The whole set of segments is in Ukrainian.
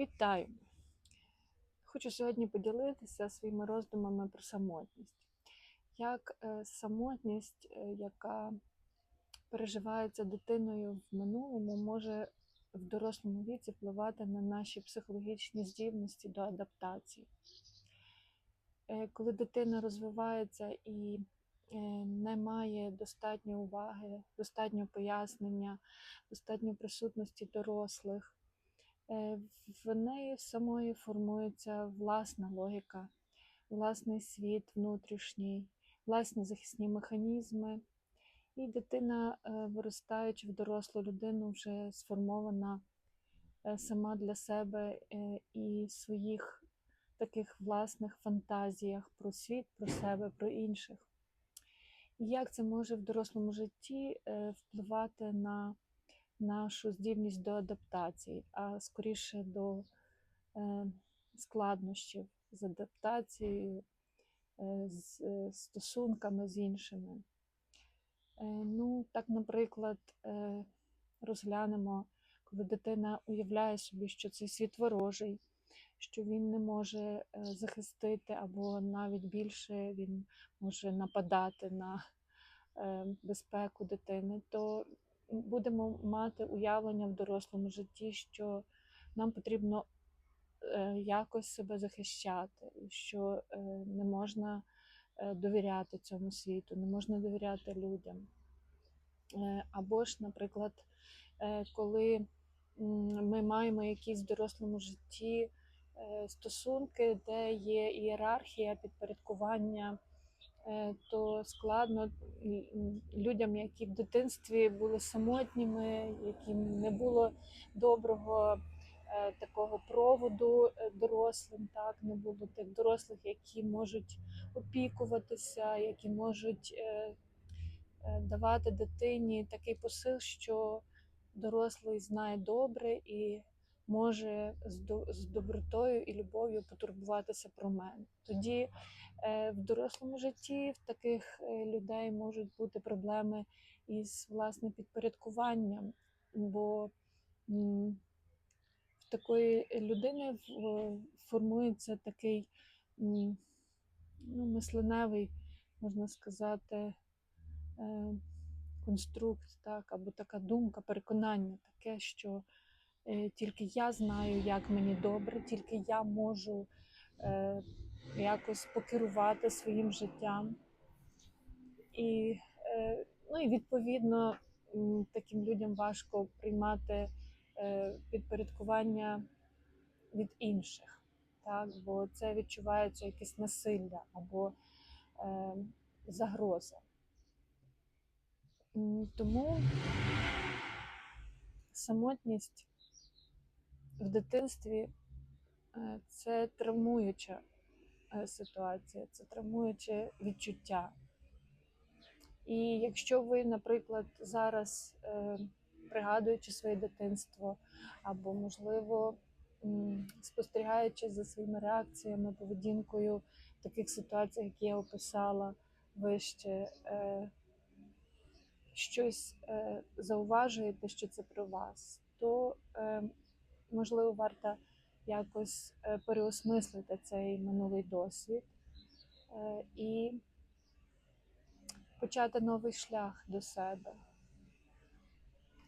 Вітаю! Хочу сьогодні поділитися своїми роздумами про самотність. Як е, самотність, е, яка переживається дитиною в минулому, може в дорослому віці впливати на наші психологічні здібності до адаптації. Е, Коли дитина розвивається і не має достатньо уваги, достатньо пояснення, достатньо присутності дорослих, в неї самої формується власна логіка, власний світ внутрішній, власні захисні механізми. І дитина, е, виростаючи в дорослу людину, вже сформована е, сама для себе е, і своїх таких власних фантазіях про світ, про себе, про інших. І як це може в дорослому житті е, впливати на нашу здібність до адаптації, а скоріше до е, складнощів з адаптацією, е, з е, стосунками з іншими. Ну, так, наприклад, розглянемо, коли дитина уявляє собі, що цей світ ворожий, що він не може захистити, або навіть більше він може нападати на безпеку дитини, то будемо мати уявлення в дорослому житті, що нам потрібно е, якось себе захищати, що е, не можна е, довіряти цьому світу, не можна довіряти людям. Або ж, наприклад, коли ми маємо якісь в дорослому житті стосунки, де є ієрархія, підпорядкування, то складно людям, які в дитинстві були самотніми, яким не було доброго е, такого проводу е, дорослим, так не було тих дорослих, які можуть опікуватися, які можуть е, е, давати дитині такий посил, що дорослий знає добре і може з до- з добротою і любов'ю потурбуватися про мене. Тоді е, в дорослому житті в таких е, людей можуть бути проблеми із власне підпорядкуванням, бо в такої людини формується такий ну, мисленевий, можна сказати, е, конструкт, так, або така думка, переконання таке, що тільки я знаю, як мені добре, тільки я можу е, якось покерувати своїм життям. І, е, ну, і відповідно таким людям важко приймати е, підпорядкування від інших, так? бо це відчувається якесь насилля або е, загроза. Тому самотність в дитинстві е, це травмуюча е, ситуація, це травмуюче відчуття. І якщо ви, наприклад, зараз е, пригадуючи своє дитинство, або, можливо, спостерігаючи за своїми реакціями, поведінкою в таких ситуаціях, які я описала вище, щось зауважуєте, що це про вас, то можливо варто якось е, переосмислити цей минулий досвід е, і почати новий шлях до себе,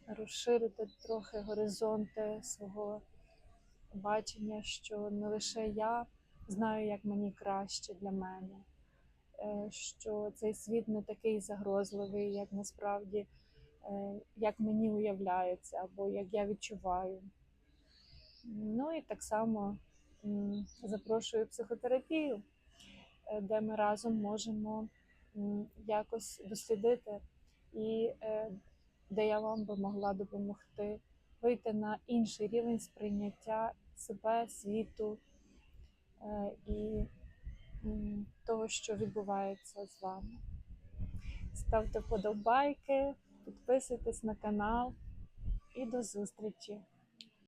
розширити трохи горизонти свого бачення, що не лише я знаю, як мені краще для мене, е, що цей світ не такий загрозливий, як насправді, як мені уявляється, або як я відчуваю. Ну і так само запрошую психотерапію, е, де ми разом можемо якось дослідити, і е, де я вам би могла допомогти вийти на інший рівень сприйняття себе, світу е, і того, що відбувається з вами. Ставте вподобайки, підписуйтесь на канал і до зустрічі!